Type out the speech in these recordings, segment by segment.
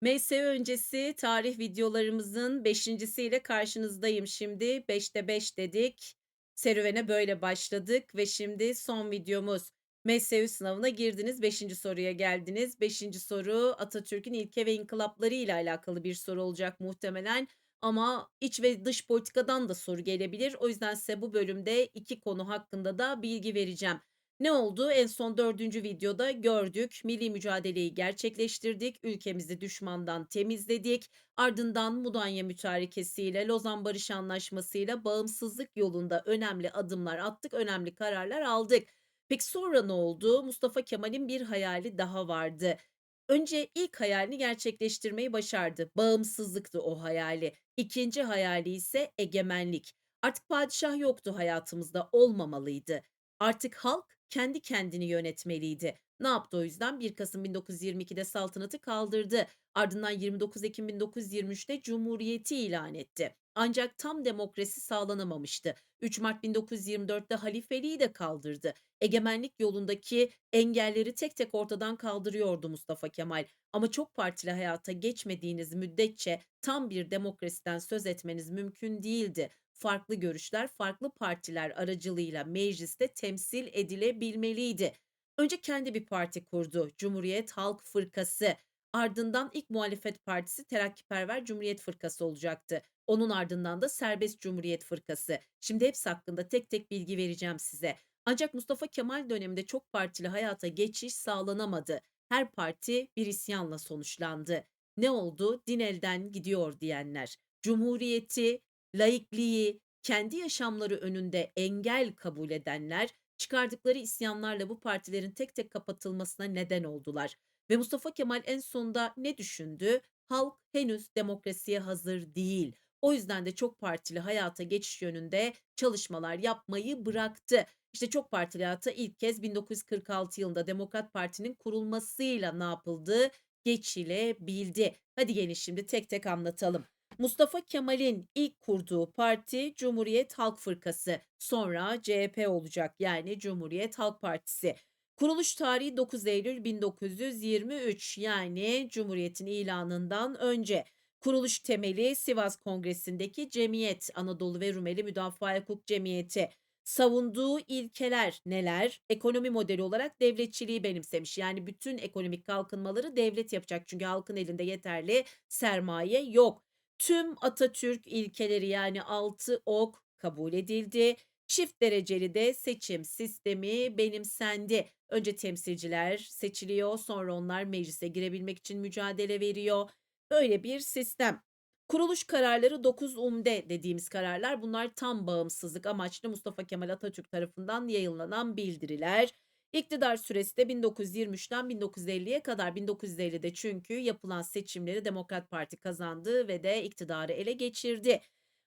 MSÜ öncesi tarih videolarımızın 5.'siyle karşınızdayım şimdi. 5'te 5 dedik. Serüvene böyle başladık ve şimdi son videomuz. MSÜ sınavına girdiniz, 5. soruya geldiniz. 5. soru Atatürk'ün ilke ve inkılapları ile alakalı bir soru olacak muhtemelen ama iç ve dış politikadan da soru gelebilir. O yüzden size bu bölümde 2 konu hakkında da bilgi vereceğim. Ne oldu? En son dördüncü videoda gördük. Milli mücadeleyi gerçekleştirdik. Ülkemizi düşmandan temizledik. Ardından Mudanya mütarekesiyle, Lozan Barış Anlaşması'yla bağımsızlık yolunda önemli adımlar attık, önemli kararlar aldık. Peki sonra ne oldu? Mustafa Kemal'in bir hayali daha vardı. Önce ilk hayalini gerçekleştirmeyi başardı. Bağımsızlıktı o hayali. İkinci hayali ise egemenlik. Artık padişah yoktu hayatımızda, olmamalıydı. Artık halk kendi kendini yönetmeliydi. Ne yaptı o yüzden? 1 Kasım 1922'de saltanatı kaldırdı. Ardından 29 Ekim 1923'te Cumhuriyeti ilan etti. Ancak tam demokrasi sağlanamamıştı. 3 Mart 1924'te halifeliği de kaldırdı. Egemenlik yolundaki engelleri tek tek ortadan kaldırıyordu Mustafa Kemal. Ama çok partili hayata geçmediğiniz müddetçe tam bir demokrasiden söz etmeniz mümkün değildi farklı görüşler farklı partiler aracılığıyla mecliste temsil edilebilmeliydi. Önce kendi bir parti kurdu. Cumhuriyet Halk Fırkası. Ardından ilk muhalefet partisi Terakkiperver Cumhuriyet Fırkası olacaktı. Onun ardından da Serbest Cumhuriyet Fırkası. Şimdi hepsi hakkında tek tek bilgi vereceğim size. Ancak Mustafa Kemal döneminde çok partili hayata geçiş sağlanamadı. Her parti bir isyanla sonuçlandı. Ne oldu? Din elden gidiyor diyenler. Cumhuriyeti laikliği, kendi yaşamları önünde engel kabul edenler çıkardıkları isyanlarla bu partilerin tek tek kapatılmasına neden oldular. Ve Mustafa Kemal en sonunda ne düşündü? Halk henüz demokrasiye hazır değil. O yüzden de çok partili hayata geçiş yönünde çalışmalar yapmayı bıraktı. İşte çok partili hayata ilk kez 1946 yılında Demokrat Parti'nin kurulmasıyla ne yapıldı? Geçilebildi. Hadi gelin şimdi tek tek anlatalım. Mustafa Kemal'in ilk kurduğu parti Cumhuriyet Halk Fırkası, sonra CHP olacak yani Cumhuriyet Halk Partisi. Kuruluş tarihi 9 Eylül 1923 yani Cumhuriyet'in ilanından önce. Kuruluş temeli Sivas Kongresi'ndeki Cemiyet Anadolu ve Rumeli Müdafaa Hukuk Cemiyeti. Savunduğu ilkeler neler? Ekonomi modeli olarak devletçiliği benimsemiş. Yani bütün ekonomik kalkınmaları devlet yapacak. Çünkü halkın elinde yeterli sermaye yok. Tüm Atatürk ilkeleri yani altı ok kabul edildi. Çift dereceli de seçim sistemi benimsendi. Önce temsilciler seçiliyor, sonra onlar meclise girebilmek için mücadele veriyor. Böyle bir sistem. Kuruluş kararları 9 umde dediğimiz kararlar bunlar tam bağımsızlık amaçlı Mustafa Kemal Atatürk tarafından yayınlanan bildiriler. İktidar süresi de 1923'ten 1950'ye kadar 1950'de çünkü yapılan seçimleri Demokrat Parti kazandı ve de iktidarı ele geçirdi.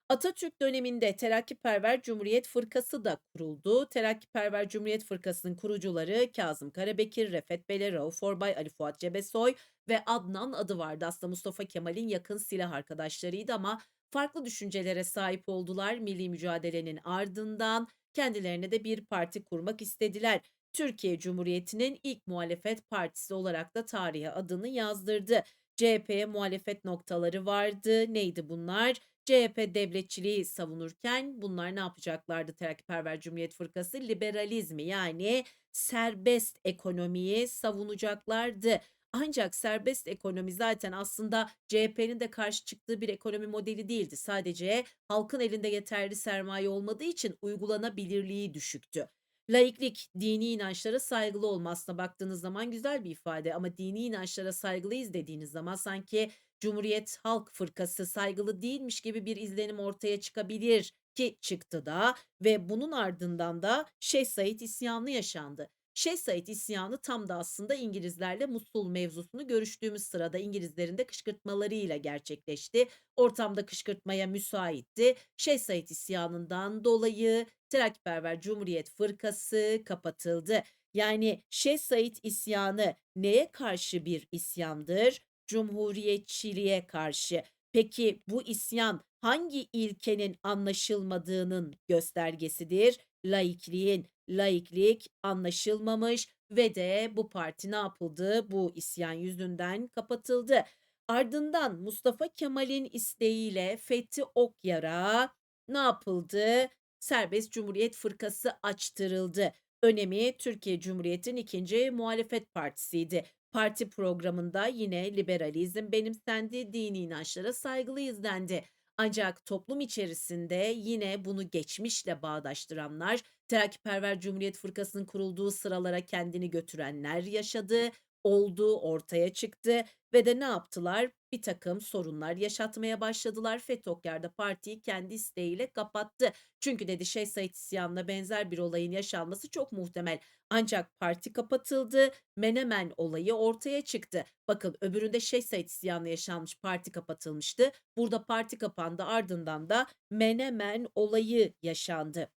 Atatürk döneminde Terakkiperver Cumhuriyet Fırkası da kuruldu. Terakkiperver Cumhuriyet Fırkası'nın kurucuları Kazım Karabekir, Refet Bele, Rauf Orbay, Ali Fuat Cebesoy ve Adnan adı vardı. Aslında Mustafa Kemal'in yakın silah arkadaşlarıydı ama farklı düşüncelere sahip oldular. Milli mücadelenin ardından kendilerine de bir parti kurmak istediler. Türkiye Cumhuriyeti'nin ilk muhalefet partisi olarak da tarihe adını yazdırdı. CHP'ye muhalefet noktaları vardı. Neydi bunlar? CHP devletçiliği savunurken bunlar ne yapacaklardı Terakkiperver Cumhuriyet Fırkası? Liberalizmi yani serbest ekonomiyi savunacaklardı. Ancak serbest ekonomi zaten aslında CHP'nin de karşı çıktığı bir ekonomi modeli değildi. Sadece halkın elinde yeterli sermaye olmadığı için uygulanabilirliği düşüktü. Laiklik, dini inançlara saygılı olma aslında baktığınız zaman güzel bir ifade ama dini inançlara saygılıyız dediğiniz zaman sanki Cumhuriyet Halk Fırkası saygılı değilmiş gibi bir izlenim ortaya çıkabilir ki çıktı da ve bunun ardından da Şeyh Said isyanı yaşandı. Şeyh Said isyanı tam da aslında İngilizlerle Musul mevzusunu görüştüğümüz sırada İngilizlerin de kışkırtmalarıyla gerçekleşti. Ortamda kışkırtmaya müsaitti. Şeyh Said isyanından dolayı Terakkiperver Cumhuriyet Fırkası kapatıldı. Yani Şeyh Said isyanı neye karşı bir isyandır? Cumhuriyetçiliğe karşı. Peki bu isyan hangi ilkenin anlaşılmadığının göstergesidir? Laikliğin. Laiklik anlaşılmamış ve de bu parti ne yapıldı? Bu isyan yüzünden kapatıldı. Ardından Mustafa Kemal'in isteğiyle Fethi Okyar'a ne yapıldı? Serbest Cumhuriyet Fırkası açtırıldı. Önemi Türkiye Cumhuriyeti'nin ikinci muhalefet partisiydi. Parti programında yine liberalizm benimsendi, dini inançlara saygılıyız dendi. Ancak toplum içerisinde yine bunu geçmişle bağdaştıranlar, Terakkiperver Cumhuriyet Fırkası'nın kurulduğu sıralara kendini götürenler yaşadı, olduğu ortaya çıktı ve de ne yaptılar? Bir takım sorunlar yaşatmaya başladılar. FETÖ'ker de partiyi kendi isteğiyle kapattı. Çünkü dedi Şeyh Said isyanına benzer bir olayın yaşanması çok muhtemel. Ancak parti kapatıldı, Menemen olayı ortaya çıktı. Bakın öbüründe Şeyh Said isyanı yaşanmış, parti kapatılmıştı. Burada parti kapandı, ardından da Menemen olayı yaşandı.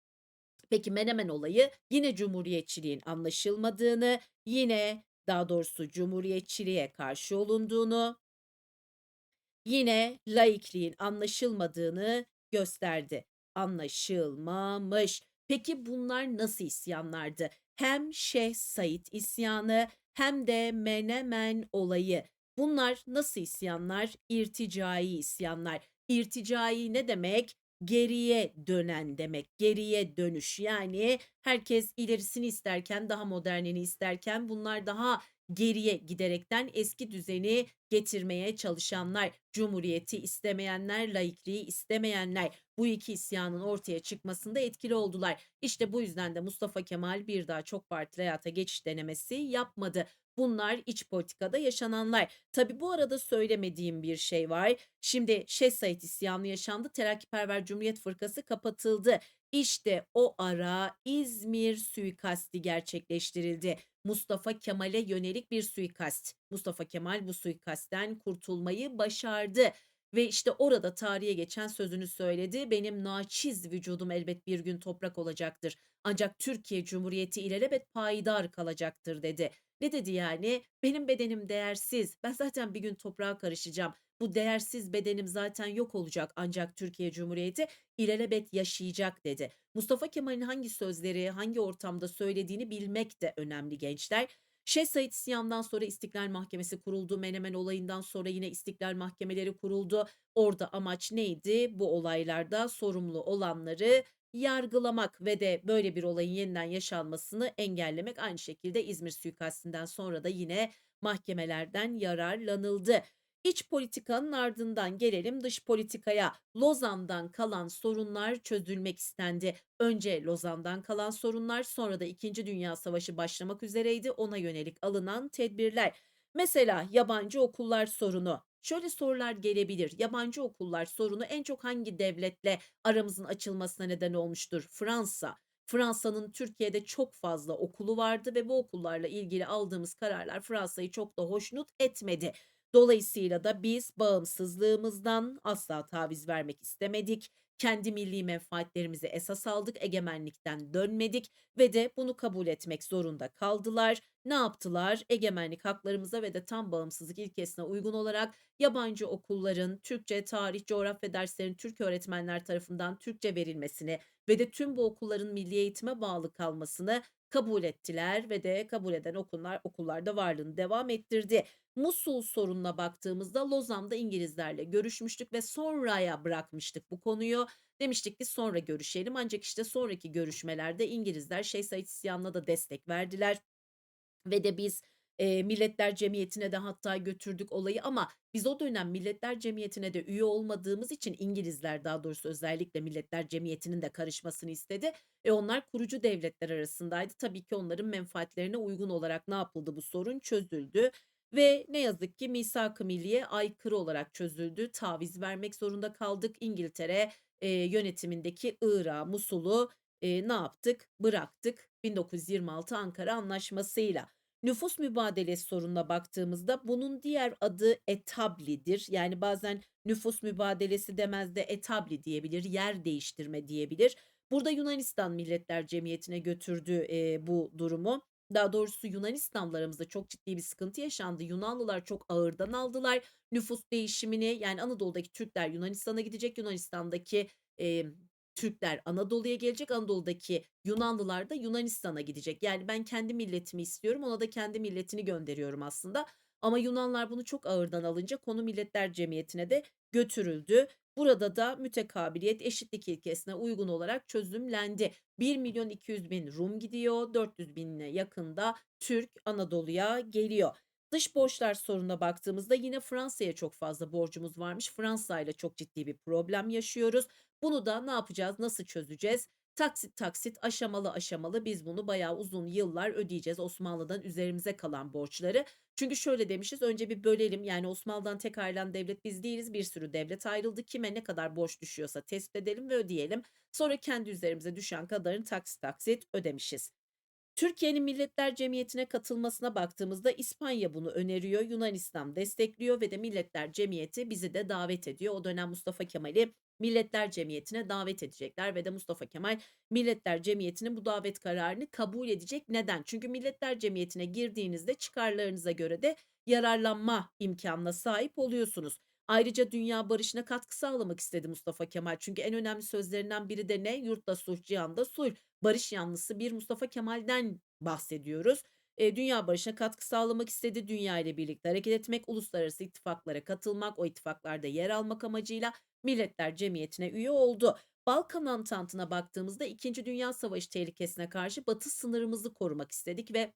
Peki Menemen olayı yine cumhuriyetçiliğin anlaşılmadığını, yine daha doğrusu cumhuriyetçiliğe karşı olunduğunu, yine laikliğin anlaşılmadığını gösterdi. Anlaşılmamış. Peki bunlar nasıl isyanlardı? Hem Şeyh Said isyanı hem de Menemen olayı. Bunlar nasıl isyanlar? İrticai isyanlar. İrticai ne demek? Geriye dönen demek. Geriye dönüş. Yani herkes ilerisini isterken, daha modernini isterken bunlar daha geriye giderekten eski düzeni getirmeye çalışanlar, cumhuriyeti istemeyenler, laikliği istemeyenler bu iki isyanın ortaya çıkmasında etkili oldular. İşte bu yüzden de Mustafa Kemal bir daha çok partili hayata geçiş denemesi yapmadı. Bunlar iç politikada yaşananlar. Tabi bu arada söylemediğim bir şey var. Şimdi Şeyh Said isyanı yaşandı. Terakkiperver Cumhuriyet Fırkası kapatıldı. İşte o ara İzmir suikasti gerçekleştirildi. Mustafa Kemal'e yönelik bir suikast. Mustafa Kemal bu suikastten kurtulmayı başardı. Ve işte orada tarihe geçen sözünü söyledi. Benim naçiz vücudum elbet bir gün toprak olacaktır. Ancak Türkiye Cumhuriyeti ilelebet payidar kalacaktır dedi. Ne dedi yani? Benim bedenim değersiz. Ben zaten bir gün toprağa karışacağım. Bu değersiz bedenim zaten yok olacak ancak Türkiye Cumhuriyeti ilelebet yaşayacak dedi. Mustafa Kemal'in hangi sözleri, hangi ortamda söylediğini bilmek de önemli gençler. Şeyh Said isyanından sonra İstiklal Mahkemesi kuruldu. Menemen olayından sonra yine İstiklal Mahkemeleri kuruldu. Orada amaç neydi? Bu olaylarda sorumlu olanları yargılamak ve de böyle bir olayın yeniden yaşanmasını engellemek. Aynı şekilde İzmir suikastinden sonra da yine mahkemelerden yararlanıldı. İç politikanın ardından gelelim dış politikaya. Lozan'dan kalan sorunlar çözülmek istendi. Önce Lozan'dan kalan sorunlar, sonra da 2. Dünya Savaşı başlamak üzereydi. Ona yönelik alınan tedbirler. Mesela yabancı okullar sorunu. Şöyle sorular gelebilir. Yabancı okullar sorunu en çok hangi devletle aramızın açılmasına neden olmuştur? Fransa. Fransa'nın Türkiye'de çok fazla okulu vardı ve bu okullarla ilgili aldığımız kararlar Fransa'yı çok da hoşnut etmedi. Dolayısıyla da biz bağımsızlığımızdan asla taviz vermek istemedik. Kendi milli menfaatlerimizi esas aldık, egemenlikten dönmedik ve de bunu kabul etmek zorunda kaldılar. Ne yaptılar? Egemenlik haklarımıza ve de tam bağımsızlık ilkesine uygun olarak yabancı okulların Türkçe, tarih, coğrafya derslerinin Türk öğretmenler tarafından Türkçe verilmesini ve de tüm bu okulların milli eğitime bağlı kalmasını kabul ettiler ve de kabul eden okullar okullarda varlığını devam ettirdi. Musul sorununa baktığımızda Lozan'da İngilizlerle görüşmüştük ve sonraya bırakmıştık bu konuyu. Demiştik ki sonra görüşelim ancak işte sonraki görüşmelerde İngilizler Şeyh Said isyanına da destek verdiler. Ve de biz Eee, Milletler Cemiyeti'ne de hatta götürdük olayı ama biz o dönem Milletler Cemiyeti'ne de üye olmadığımız için İngilizler daha doğrusu özellikle Milletler Cemiyeti'nin de karışmasını istedi. E, onlar kurucu devletler arasındaydı. Tabii ki onların menfaatlerine uygun olarak ne yapıldı bu sorun çözüldü ve ne yazık ki Misak-ı Milliye aykırı olarak çözüldü. Taviz vermek zorunda kaldık. İngiltere eee, yönetimindeki Irak'ı, Musul'u eee, ne yaptık? Bıraktık 1926 Ankara Anlaşması'yla. Nüfus mübadelesi sorununa baktığımızda bunun diğer adı etablidir. Yani bazen nüfus mübadelesi demez de etabli diyebilir, yer değiştirme diyebilir. Burada Yunanistan Milletler Cemiyeti'ne götürdü eee, bu durumu. Daha doğrusu Yunanistan'la aramızda çok ciddi bir sıkıntı yaşandı. Yunanlılar çok ağırdan aldılar nüfus değişimini. Yani Anadolu'daki Türkler Yunanistan'a gidecek, Yunanistan'daki eee, Türkler Anadolu'ya gelecek, Anadolu'daki Yunanlılar da Yunanistan'a gidecek. Yani ben kendi milletimi istiyorum, ona da kendi milletini gönderiyorum aslında. Ama Yunanlar bunu çok ağırdan alınca konu Milletler Cemiyeti'ne de götürüldü. Burada da mütekabiliyet, eşitlik ilkesine uygun olarak çözümlendi. 1.200.000 Rum gidiyor, 400.000'e yakın da Türk Anadolu'ya geliyor. Dış borçlar sorununa baktığımızda yine Fransa'ya çok fazla borcumuz varmış. Fransa'yla çok ciddi bir problem yaşıyoruz. Bunu da ne yapacağız, nasıl çözeceğiz? Taksit taksit, aşamalı aşamalı biz bunu bayağı uzun yıllar ödeyeceğiz Osmanlı'dan üzerimize kalan borçları. Çünkü şöyle demişiz, önce bir bölelim yani Osmanlı'dan tek ayrılan devlet biz değiliz. Bir sürü devlet ayrıldı. Kime ne kadar borç düşüyorsa tespit edelim ve ödeyelim. Sonra kendi üzerimize düşen kadarını taksit taksit ödemişiz. Türkiye'nin Milletler Cemiyeti'ne katılmasına baktığımızda İspanya bunu öneriyor, Yunanistan destekliyor ve de Milletler Cemiyeti bizi de davet ediyor. O dönem Mustafa Kemal'i Milletler Cemiyeti'ne davet edecekler ve de Mustafa Kemal Milletler Cemiyeti'nin bu davet kararını kabul edecek. Neden? Çünkü Milletler Cemiyeti'ne girdiğinizde çıkarlarınıza göre de yararlanma imkanına sahip oluyorsunuz. Ayrıca dünya barışına katkı sağlamak istedi Mustafa Kemal. Çünkü en önemli sözlerinden biri de ne? Yurtta sulh, cihanda sulh. Barış yanlısı bir Mustafa Kemal'den bahsediyoruz. Eee, dünya barışına katkı sağlamak istedi. Dünya ile birlikte hareket etmek, uluslararası ittifaklara katılmak, o ittifaklarda yer almak amacıyla Milletler Cemiyeti'ne üye oldu. Balkan Antantı'na baktığımızda 2. Dünya Savaşı tehlikesine karşı batı sınırımızı korumak istedik ve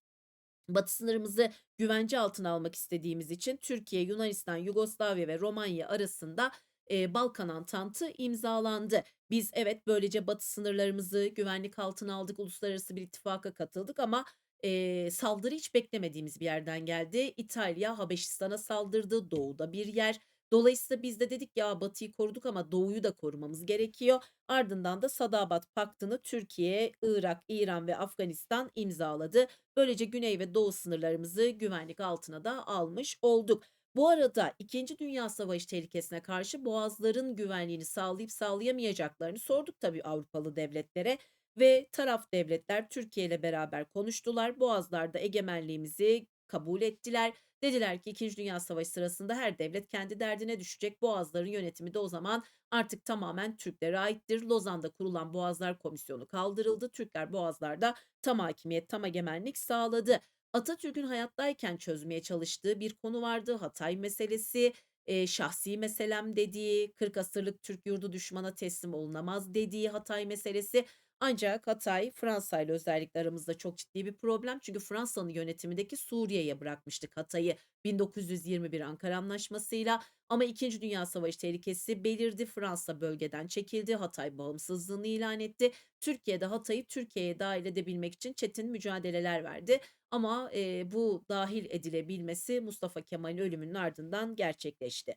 batı sınırımızı güvence altına almak istediğimiz için Türkiye, Yunanistan, Yugoslavya ve Romanya arasında, eee, Balkan Antantı imzalandı. Biz evet, böylece batı sınırlarımızı güvenlik altına aldık, uluslararası bir ittifaka katıldık ama, eee, saldırı hiç beklemediğimiz bir yerden geldi. İtalya, Habeşistan'a saldırdı, doğuda bir yer. Dolayısıyla biz de dedik ya batıyı koruduk ama doğuyu da korumamız gerekiyor. Ardından da Sadabat Paktı'nı Türkiye, Irak, İran ve Afganistan imzaladı. Böylece güney ve doğu sınırlarımızı güvenlik altına da almış olduk. Bu arada 2. Dünya Savaşı tehlikesine karşı boğazların güvenliğini sağlayıp sağlayamayacaklarını sorduk tabii Avrupalı devletlere ve taraf devletler Türkiye ile beraber konuştular. Boğazlarda egemenliğimizi kabul ettiler. Dediler ki 2. Dünya Savaşı sırasında her devlet kendi derdine düşecek. Boğazların yönetimi de o zaman artık tamamen Türklere aittir. Lozan'da kurulan Boğazlar Komisyonu kaldırıldı. Türkler Boğazlar'da tam hakimiyet, tam egemenlik sağladı. Atatürk'ün hayattayken çözmeye çalıştığı bir konu vardı. Hatay meselesi, eee, şahsi meselem dediği, 40 asırlık Türk yurdu düşmana teslim olunamaz dediği Hatay meselesi. Ancak Hatay Fransa'yla özellikle aramızda çok ciddi bir problem. Çünkü Fransa'nın yönetimindeki Suriye'ye bırakmıştık Hatay'ı 1921 Ankara Anlaşması'yla ama 2. Dünya Savaşı tehlikesi belirdi. Fransa bölgeden çekildi. Hatay bağımsızlığını ilan etti. Türkiye de Hatay'ı Türkiye'ye dâhil edebilmek için çetin mücadeleler verdi ama, eee, bu dâhil edilebilmesi Mustafa Kemal'in ölümünün ardından gerçekleşti.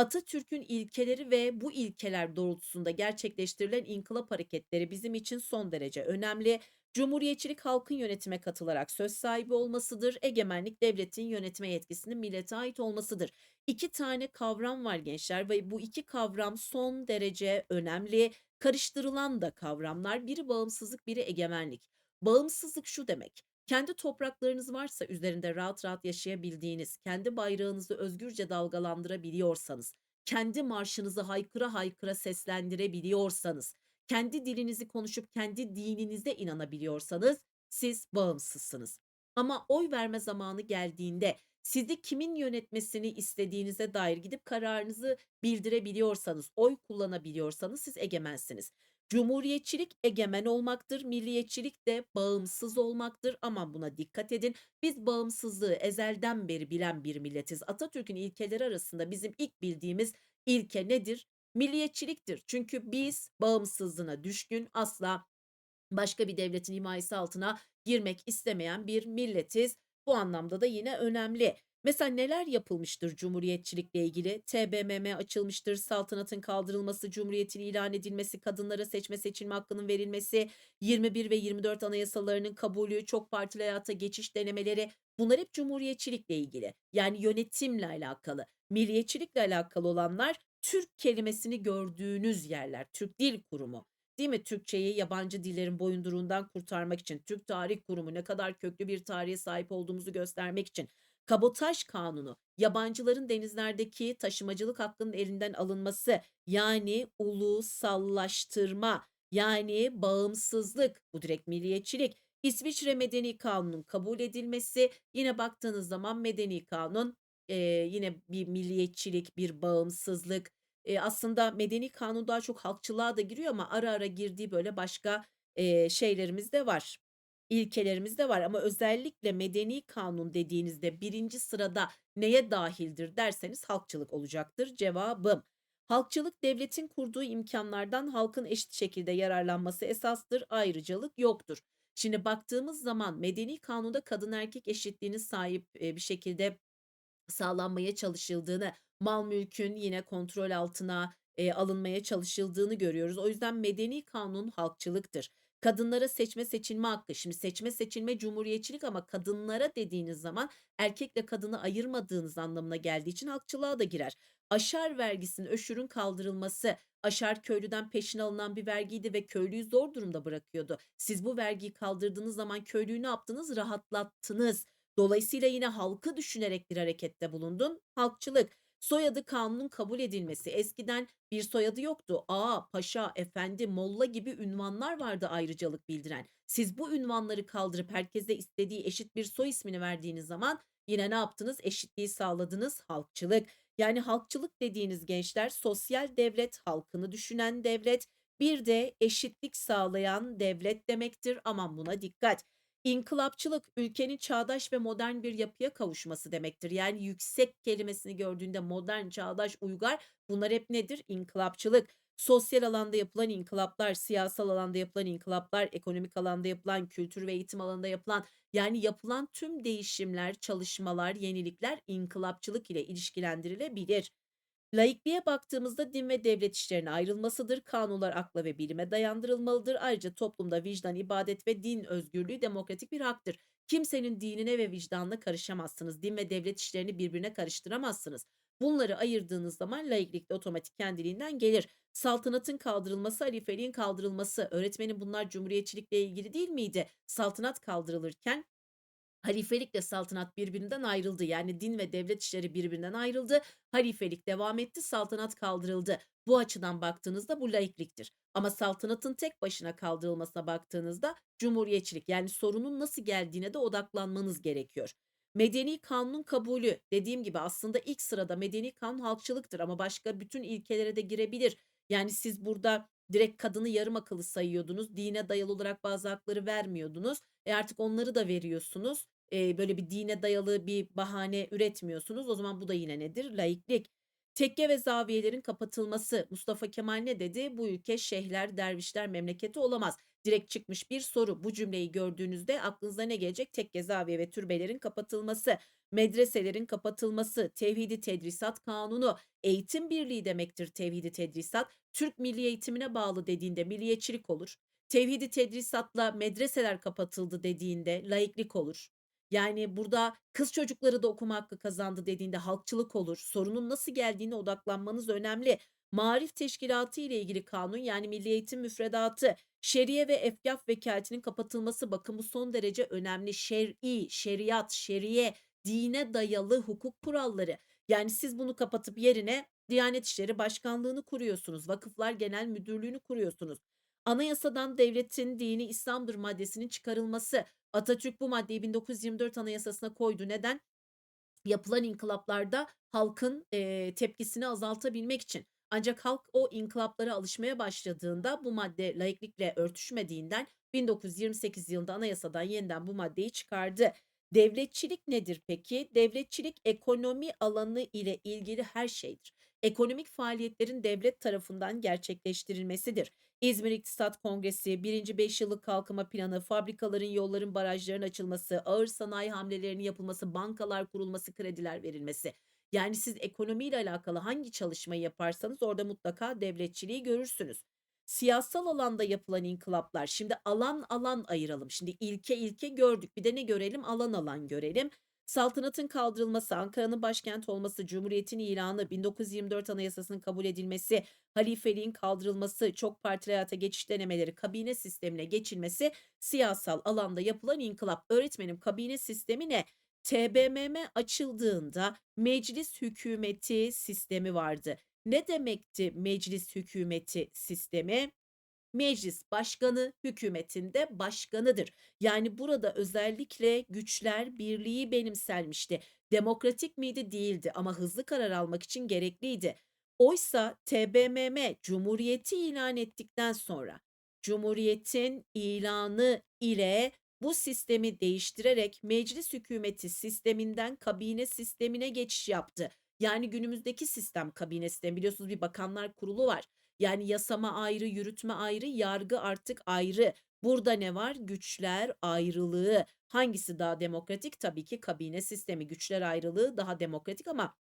Atatürk'ün ilkeleri ve bu ilkeler doğrultusunda gerçekleştirilen inkılap hareketleri bizim için son derece önemli. Cumhuriyetçilik halkın yönetime katılarak söz sahibi olmasıdır. Egemenlik devletin yönetme yetkisinin millete ait olmasıdır. 2 tane kavram var gençler ve bu 2 kavram son derece önemli. Karıştırılan da kavramlar. Biri bağımsızlık, biri egemenlik. Bağımsızlık şu demek: Kendi topraklarınız varsa üzerinde rahat rahat yaşayabildiğiniz, kendi bayrağınızı özgürce dalgalandırabiliyorsanız, kendi marşınızı haykıra haykıra seslendirebiliyorsanız, kendi dilinizi konuşup kendi dininize inanabiliyorsanız siz bağımsızsınız. Ama oy verme zamanı geldiğinde sizi kimin yönetmesini istediğinize dair gidip kararınızı bildirebiliyorsanız, oy kullanabiliyorsanız siz egemensiniz. Cumhuriyetçilik egemen olmaktır, milliyetçilik de bağımsız olmaktır. Aman buna dikkat edin. Biz bağımsızlığı ezelden beri bilen bir milletiz. Atatürk'ün ilkeleri arasında bizim ilk bildiğimiz ilke nedir? Milliyetçiliktir. Çünkü biz bağımsızlığına düşkün, asla başka bir devletin himayesi altına girmek istemeyen bir milletiz. Bu anlamda da yine önemli. Mesela neler yapılmıştır cumhuriyetçilikle ilgili? TBMM açılmıştır, saltanatın kaldırılması, cumhuriyetin ilan edilmesi, kadınlara seçme seçilme hakkının verilmesi, 21 ve 24 anayasalarının kabulü, çok partili hayata geçiş denemeleri bunlar hep cumhuriyetçilikle ilgili. Yani yönetimle alakalı. Milliyetçilikle alakalı olanlar Türk kelimesini gördüğünüz yerler. Türk Dil Kurumu, değil mi? Türkçeyi yabancı dillerin boyunduruğundan kurtarmak için, Türk Tarih Kurumu ne kadar köklü bir tarihe sahip olduğumuzu göstermek için, Kabotaj Kanunu, yabancıların denizlerdeki taşımacılık hakkının elinden alınması, yani ulusallaştırma, yani bağımsızlık, bu direkt milliyetçilik. İsviçre Medeni Kanunu'nun kabul edilmesi, yine baktığınız zaman Medeni Kanun Eee, yine bir milliyetçilik, bir bağımsızlık. Eee, aslında medeni kanun daha çok halkçılığa da giriyor ama ara ara girdiği böyle başka, eee, şeylerimiz de var, ilkelerimiz de var ama özellikle medeni kanun dediğinizde 1'inci sırada neye dâhildir derseniz halkçılık olacaktır cevabım. Halkçılık devletin kurduğu imkânlardan halkın eşit şekilde yararlanması esastır, ayrıcalık yoktur. Şimdi baktığımız zaman medeni kanunda kadın erkek eşitliğine sahip, eee, bir şekilde sağlanmaya çalışıldığını, mal mülkün yine kontrol altına, eee, alınmaya çalışıldığını görüyoruz. O yüzden medeni kanun halkçılıktır. Kadınlara seçme seçilme hakkı, şimdi seçme seçilme cumhuriyetçilik ama kadınlara dediğiniz zaman erkekle kadını ayırmadığınız anlamına geldiği için halkçılığa da girer. Aşar vergisinin, öşürün kaldırılması, aşar köylüden peşin alınan bir vergiydi ve köylüyü zor durumda bırakıyordu. Siz bu vergiyi kaldırdığınız zaman köylüyü ne yaptınız? Rahatlattınız. Dolayısıyla yine halkı düşünerek bir harekette bulundun, halkçılık. Soyadı kanunun kabul edilmesi, eskiden bir soyadı yoktu. Ağa, paşa, efendi, molla gibi ünvanlar vardı ayrıcalık bildiren. Siz bu ünvanları kaldırıp herkese istediği eşit bir soy ismini verdiğiniz zaman yine ne yaptınız? Eşitliği sağladınız, halkçılık. Yani halkçılık dediğiniz gençler sosyal devlet, halkını düşünen devlet, bir de eşitlik sağlayan devlet demektir. Aman buna dikkat. İnkılapçılık ülkenin çağdaş ve modern bir yapıya kavuşması demektir. Yani yüksek kelimesini gördüğünde modern, çağdaş, uygar bunlar hep nedir? İnkılapçılık. Sosyal alanda yapılan inkılaplar, siyasal alanda yapılan inkılaplar, ekonomik alanda yapılan, kültür ve eğitim alanında yapılan yani yapılan tüm değişimler, çalışmalar, yenilikler inkılapçılık ile ilişkilendirilebilir. Laikliğe baktığımızda din ve devlet işlerine ayrılmasıdır. Kanunlar akla ve bilime dayandırılmalıdır. Ayrıca toplumda vicdan, ibadet ve din özgürlüğü demokratik bir haktır. Kimsenin dinine ve vicdanına karışamazsınız. Din ve devlet işlerini birbirine karıştıramazsınız. Bunları ayırdığınız zaman laiklik de otomatik kendiliğinden gelir. Saltanatın kaldırılması, halifeliğin kaldırılması. Öğretmenim bunlar cumhuriyetçilikle ilgili değil miydi? Saltanat kaldırılırken halifelikle saltanat birbirinden ayrıldı. Yani din ve devlet işleri birbirinden ayrıldı. Halifelik devam etti, saltanat kaldırıldı. Bu açıdan baktığınızda bu laikliktir. Ama saltanatın tek başına kaldırılmasına baktığınızda cumhuriyetçilik. Yani sorunun nasıl geldiğine de odaklanmanız gerekiyor. Medeni kanunun kabulü. Dediğim gibi aslında ilk sırada medeni kanun halkçılıktır ama başka bütün ilkelere de girebilir. Yani siz burada direkt kadını yarım akıllı sayıyordunuz. Dine dayalı olarak bazı hakları vermiyordunuz. E, artık onları da veriyorsunuz. Eee, böyle bir dine dayalı bir bahane üretmiyorsunuz. O zaman bu da yine nedir? Laiklik. Tekke ve zaviyelerin kapatılması. Mustafa Kemal ne dedi? Bu ülke şeyhler, dervişler memleketi olamaz. Direkt çıkmış bir soru. Bu cümleyi gördüğünüzde aklınıza ne gelecek? Tekke, zaviye ve türbelerin kapatılması, medreselerin kapatılması, tevhidi tedrisat kanunu, eğitim birliği demektir tevhidi tedrisat. Türk milli eğitimine bağlı dediğinde milliyetçilik olur. Tevhidi tedrisatla medreseler kapatıldı dediğinde laiklik olur. Yani burada kız çocukları da okuma hakkı kazandı dediğinde halkçılık olur. Sorunun nasıl geldiğine odaklanmanız önemli. Maarif Teşkilatı ile ilgili kanun yani Milli Eğitim Müfredatı, şeriye ve efyaf vekaletinin kapatılması bakın bu son derece önemli. Şer'i, şeriat, şeriye, dine dayalı hukuk kuralları. Yani siz bunu kapatıp yerine Diyanet İşleri Başkanlığı'nı kuruyorsunuz. Vakıflar Genel Müdürlüğü'nü kuruyorsunuz. Anayasadan devletin dini İslam'dır maddesinin çıkarılması. Atatürk bu maddeyi 1924 Anayasasına koydu. Neden? Yapılan inkılaplarda halkın, eee, tepkisini azaltabilmek için. Ancak halk o inkılaplara alışmaya başladığında bu madde laiklikle örtüşmediğinden 1928 yılında anayasadan yeniden bu maddeyi çıkardı. Devletçilik nedir peki? Devletçilik ekonomi alanı ile ilgili her şeydir. Ekonomik faaliyetlerin devlet tarafından gerçekleştirilmesidir. İzmir İktisat Kongresi, 1. 5 yıllık kalkınma planı, fabrikaların, yolların, barajların açılması, ağır sanayi hamlelerinin yapılması, bankalar kurulması, krediler verilmesi. Yani siz ekonomiyle alakalı hangi çalışmayı yaparsanız orada mutlaka devletçiliği görürsünüz. Siyasal alanda yapılan inkılaplar, şimdi alan alan ayıralım. Şimdi ilke ilke gördük. Bir de ne görelim? Alan alan görelim. Saltanatın kaldırılması, Ankara'nın başkent olması, Cumhuriyet'in ilanı, 1924 Anayasası'nın kabul edilmesi, halifeliğin kaldırılması, çok partili hayata geçiş denemeleri, kabine sistemine geçilmesi siyasal alanda yapılan inkılap. Öğretmenim kabine sistemi ne? TBMM açıldığında meclis hükümeti sistemi vardı. Ne demekti meclis hükümeti sistemi? Meclis başkanı hükümetin de başkanıdır. Yani burada özellikle güçler birliği benimsenmişti. Demokratik miydi? Değildi ama hızlı karar almak için gerekliydi. Oysa TBMM Cumhuriyeti ilan ettikten sonra Cumhuriyetin ilanı ile bu sistemi değiştirerek meclis hükümeti sisteminden kabine sistemine geçiş yaptı. Yani günümüzdeki sistem kabine sistemi biliyorsunuz bir bakanlar kurulu var. Yani yasama ayrı, yürütme ayrı, yargı artık ayrı. Burada ne var? Güçler ayrılığı. Hangisi daha demokratik? Tabii ki kabine sistemi. Güçler ayrılığı daha demokratik ama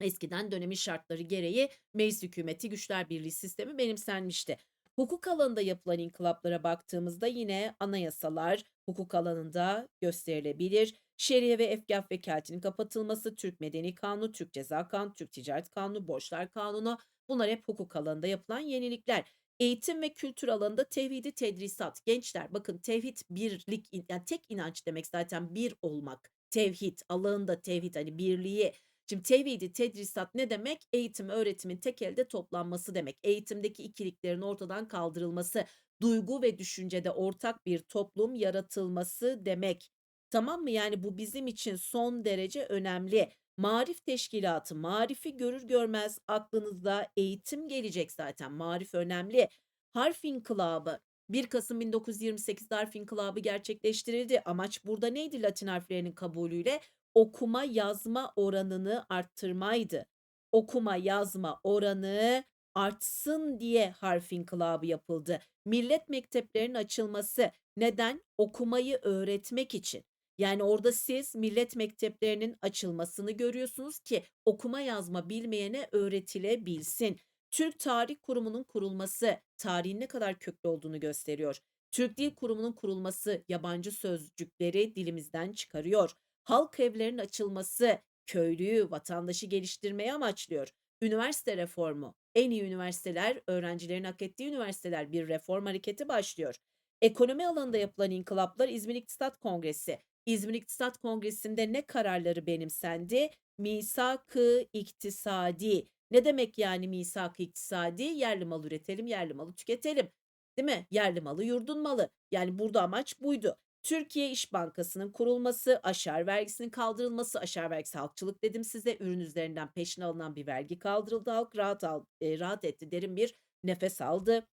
eskiden dönemin şartları gereği meclis hükümeti güçler birliği sistemi benimsenmişti. Hukuk alanında yapılan inkılaplara baktığımızda yine anayasalar hukuk alanında gösterilebilir. Şeriye ve efgaf vekaletinin kapatılması, Türk Medeni Kanunu, Türk Ceza Kanunu, Türk Ticaret Kanunu, Borçlar Kanunu bunlar hep hukuk alanında yapılan yenilikler. Eğitim ve kültür alanında tevhidi tedrisat. Gençler bakın tevhid birlik yani tek inanç demek zaten bir olmak. Tevhid Allah'ın da tevhid hani birliği Şimdi tevhidi tedrisat ne demek? Eğitim, öğretimin tek elde toplanması demek. Eğitimdeki ikiliklerin ortadan kaldırılması, duygu ve düşüncede ortak bir toplum yaratılması demek. Tamam mı? Yani bu bizim için son derece önemli. Marif teşkilatı, marifi görür görmez aklınızda eğitim gelecek zaten. Marif önemli. Harf inkılabı. 1 Kasım 1928'de harf inkılabı gerçekleştirildi. Amaç burada neydi Latin harflerinin kabulüyle? okuma yazma oranını arttırmaydı. Okuma yazma oranı artsın diye harf inkılabı yapıldı. Millet mekteplerinin açılması neden? Okumayı öğretmek için. Yani orada siz millet mekteplerinin açılmasını görüyorsunuz ki okuma yazma bilmeyene öğretilebilsin. Türk Tarih Kurumu'nun kurulması tarihin ne kadar köklü olduğunu gösteriyor. Türk Dil Kurumu'nun kurulması yabancı sözcükleri dilimizden çıkarıyor. Halk evlerinin açılması köylüyü, vatandaşı geliştirmeyi amaçlıyor. Üniversite reformu, en iyi üniversiteler, öğrencilerin hak ettiği üniversiteler bir reform hareketi başlıyor. Ekonomi alanında yapılan inkılaplar İzmir İktisat Kongresi. İzmir İktisat Kongresi'nde ne kararları benimsendi? Misak-ı iktisadi. Ne demek yani misak-ı iktisadi? Yerli mal üretelim, yerli malı tüketelim. Değil mi? Yerli malı yurdun malı. Yani burada amaç buydu. Türkiye İş Bankası'nın kurulması, aşar vergisinin kaldırılması, aşar vergisi halkçılık dedim size, ürün üzerinden peşin alınan bir vergi kaldırıldı, halk rahat al, e, rahat etti, derin bir nefes aldı.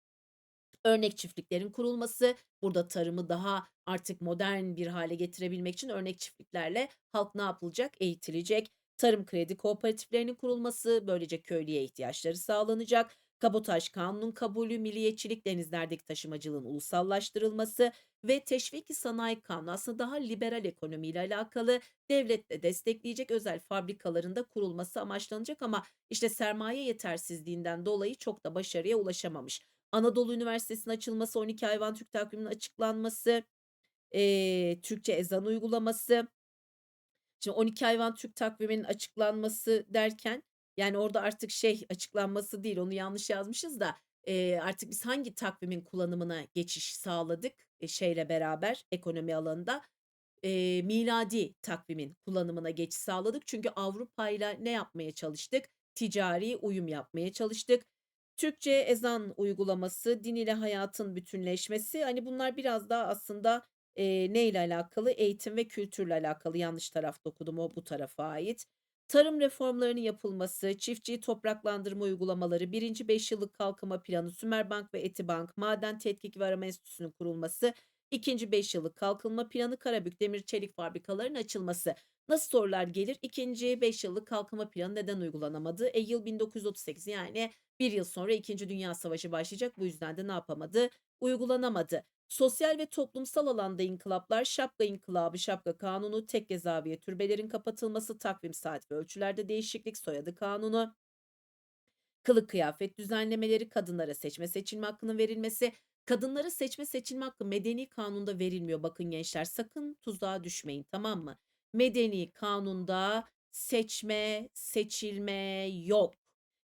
Örnek çiftliklerin kurulması, burada tarımı daha artık modern bir hale getirebilmek için örnek çiftliklerle halk ne yapılacak? Eğitilecek. Tarım kredi kooperatiflerinin kurulması, böylece köylüye ihtiyaçları sağlanacak. Kabotaj kanunun kabulü, milliyetçilik denizlerdeki taşımacılığın ulusallaştırılması ve teşviki sanayi kanunu aslında daha liberal ekonomiyle alakalı devletle destekleyecek özel fabrikaların da kurulması amaçlanacak ama işte sermaye yetersizliğinden dolayı çok da başarıya ulaşamamış. Anadolu Üniversitesi'nin açılması, 12 hayvan Türk takviminin açıklanması, eee, Türkçe ezan uygulaması. Şimdi 12 hayvan Türk takviminin açıklanması derken yani orada artık şey açıklanması değil, onu yanlış yazmışız da, eee, artık biz hangi takvimin kullanımına geçiş sağladık, eee, şeyle beraber ekonomi alanında? Eee, miladi takvimin kullanımına geçiş sağladık. Çünkü Avrupa'yla ne yapmaya çalıştık? Ticari uyum yapmaya çalıştık. Türkçe ezan uygulaması, din ile hayatın bütünleşmesi, hani bunlar biraz daha aslında, eee, neyle alakalı? Eğitim ve kültürle alakalı. Yanlış tarafta okudum, o bu tarafa ait. Tarım reformlarının yapılması, çiftçiyi topraklandırma uygulamaları, 1. 5 yıllık kalkınma planı, Sümerbank ve Etibank, Maden Tetkik ve Arama Enstitüsü'nün kurulması, 2. 5 yıllık kalkınma planı, Karabük Demir Çelik fabrikalarının açılması. Nasıl sorular gelir? 2. 5 yıllık kalkınma planı neden uygulanamadı? E yıl 1938 yani bir yıl sonra 2. Dünya Savaşı başlayacak. Bu yüzden de ne yapamadı? Uygulanamadı. Sosyal ve toplumsal alanda inkılaplar, şapka inkılabı, şapka kanunu, tekke zaviye türbelerin kapatılması, takvim saat ve ölçülerde değişiklik, soyadı kanunu, kılık kıyafet düzenlemeleri, kadınlara seçme seçilme hakkının verilmesi, kadınlara seçme seçilme hakkı medeni kanunda verilmiyor. Bakın gençler sakın tuzağa düşmeyin tamam mı? Medeni kanunda seçme, seçilme yok.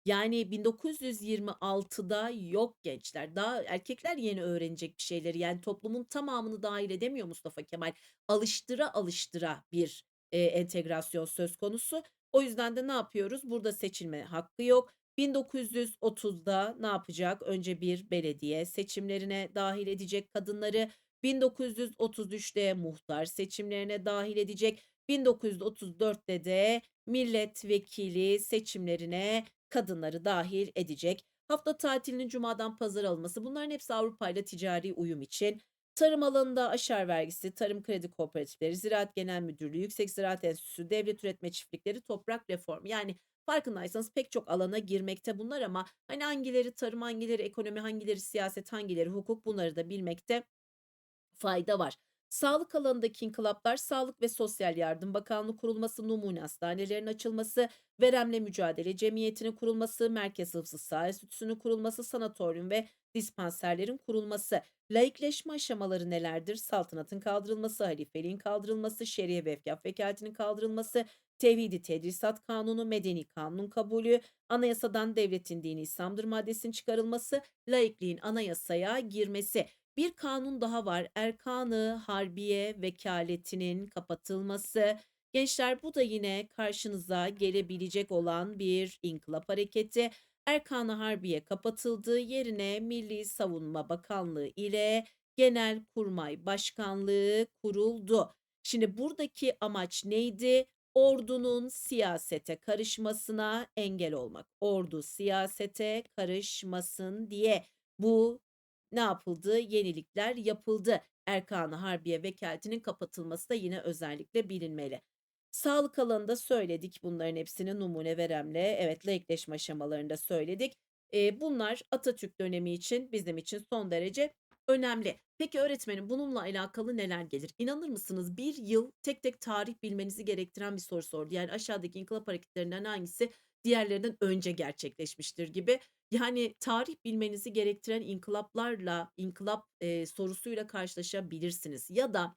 Yani 1926'da yok gençler. Daha erkekler yeni öğrenecek bir şeyleri. Yani toplumun tamamını dahil edemiyor Mustafa Kemal. Alıştıra alıştıra bir, eee, entegrasyon söz konusu. O yüzden de ne yapıyoruz? Burada seçilme hakkı yok. 1930'da ne yapacak? Önce bir belediye seçimlerine dahil edecek kadınları. 1933'te muhtar seçimlerine dahil edecek. 1934'te de milletvekili seçimlerine kadınları dâhil edecek. Hafta tatilinin cumadan pazara alınması bunların hepsi Avrupa'yla ticari uyum için. Tarım alanında aşar vergisi, tarım kredi kooperatifleri, Ziraat Genel Müdürlüğü, Yüksek Ziraat Enstitüsü, devlet üretme çiftlikleri, toprak reformu. Yani farkındaysanız pek çok alana girmekte bunlar ama hani hangileri tarım, hangileri ekonomi, hangileri siyaset, hangileri hukuk bunları da bilmekte fayda var. Sağlık alanındaki inkılaplar, Sağlık ve Sosyal Yardım Bakanlığı kurulması, numune hastanelerin açılması, veremle mücadele cemiyetinin kurulması, Merkez Hıfzı Sağ Enstitüsü'nün kurulması, sanatoryum ve dispanserlerin kurulması. Laikleşme aşamaları nelerdir? Saltanatın kaldırılması, halifeliğin kaldırılması, şeriye ve efkâf vekaletinin kaldırılması, Tevhid-i Tedrisat Kanunu, Medeni Kanunun kabulü, anayasadan devletin dini İslam'dır maddesinin çıkarılması, laikliğin anayasaya girmesi. Bir kanun daha var. Erkan-ı Harbiye Vekaletinin kapatılması. Gençler bu da yine karşınıza gelebilecek olan bir inkılap hareketi. Erkan-ı Harbiye kapatıldı. Yerine Milli Savunma Bakanlığı ile Genelkurmay Başkanlığı kuruldu. Şimdi buradaki amaç neydi? Ordunun siyasete karışmasına engel olmak. Ordu siyasete karışmasın diye bu ne yapıldı? Yenilikler yapıldı. Erkan-ı Harbiye Vekaletinin kapatılması da yine özellikle bilinmeli. Sağlık alanında söyledik bunların hepsini numune veremle, evet laikleşme aşamalarında söyledik. Eee, bunlar Atatürk dönemi için bizim için son derece önemli. Peki öğretmenim bununla alakalı neler gelir? İnanır mısınız 1 yıl tek tek tarih bilmenizi gerektiren bir soru sordu. Yani aşağıdaki inkılap hareketlerinden hangisi diğerlerinden önce gerçekleşmiştir gibi. Yani tarih bilmenizi gerektiren inkılaplarla, inkılap, eee, sorusuyla karşılaşabilirsiniz ya da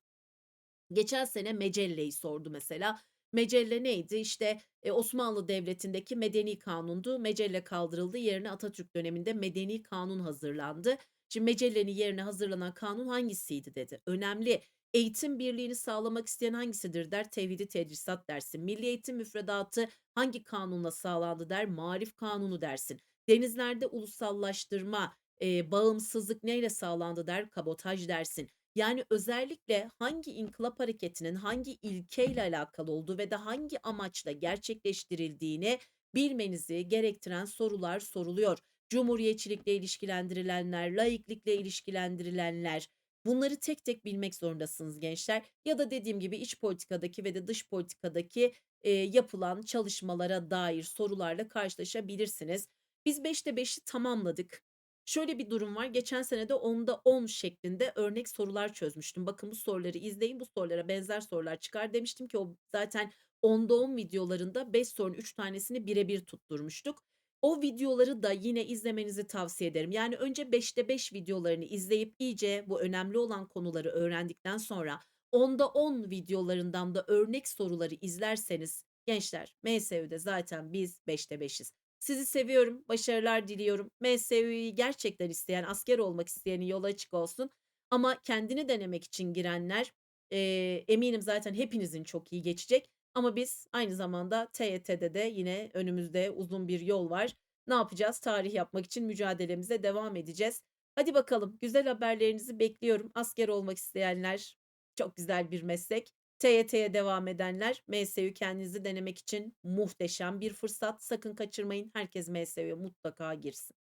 geçen sene Mecelle'yi sordu mesela. Mecelle neydi? İşte, eee, Osmanlı Devleti'ndeki Medeni Kanun'du. Mecelle kaldırıldı. Yerine Atatürk döneminde Medeni Kanun hazırlandı. Şimdi Mecelle'nin yerine hazırlanan kanun hangisiydi dedi. Önemli. Eğitim birliğini sağlamak isteyen hangisidir der. Tevhid-i Tedrisat dersin. Milli Eğitim Müfredatı hangi kanunla sağlandı der. Maarif Kanunu dersin. Denizlerde ulusallaştırma, eee, bağımsızlık neyle sağlandı der. Kabotaj dersin. Yani özellikle hangi inkılap hareketinin hangi ilkeyle alakalı olduğu ve de hangi amaçla gerçekleştirildiğini bilmenizi gerektiren sorular soruluyor. Cumhuriyetçilikle ilişkilendirilenler, laiklikle ilişkilendirilenler bunları tek tek bilmek zorundasınız gençler. Ya da dediğim gibi iç politikadaki ve de dış politikadaki, eee, yapılan çalışmalara dair sorularla karşılaşabilirsiniz. Biz 5'te 5'i tamamladık. Şöyle bir durum var. Geçen sene de 10'da 10 şeklinde örnek sorular çözmüştüm. Bakın bu soruları izleyin, bu sorulara benzer sorular çıkar demiştim ki o zaten 10'da 10 videolarında 5 sorunun 3 tanesini bire bir tutturmuştuk. O videoları da yine izlemenizi tavsiye ederim. Yani önce 5'te 5 videolarını izleyip iyice bu önemli olan konuları öğrendikten sonra 10'da 10 videolarından da örnek soruları izlerseniz gençler MSÜ'de zaten biz 5'te 5'iz. Sizi seviyorum, başarılar diliyorum. MSÜ'yü gerçekten isteyen, asker olmak isteyenin yolu açık olsun. Ama kendini denemek için girenler, eee, eminim zaten hepinizin çok iyi geçecek. Ama biz aynı zamanda TYT'de de yine önümüzde uzun bir yol var. Ne yapacağız? Tarih yapmak için mücadelemize devam edeceğiz. Hadi bakalım, güzel haberlerinizi bekliyorum. Asker olmak isteyenler, çok güzel bir meslek. TYT'ye devam edenler, MSÜ kendinizi denemek için muhteşem bir fırsat. Sakın kaçırmayın. Herkes MSÜ'ye mutlaka girsin.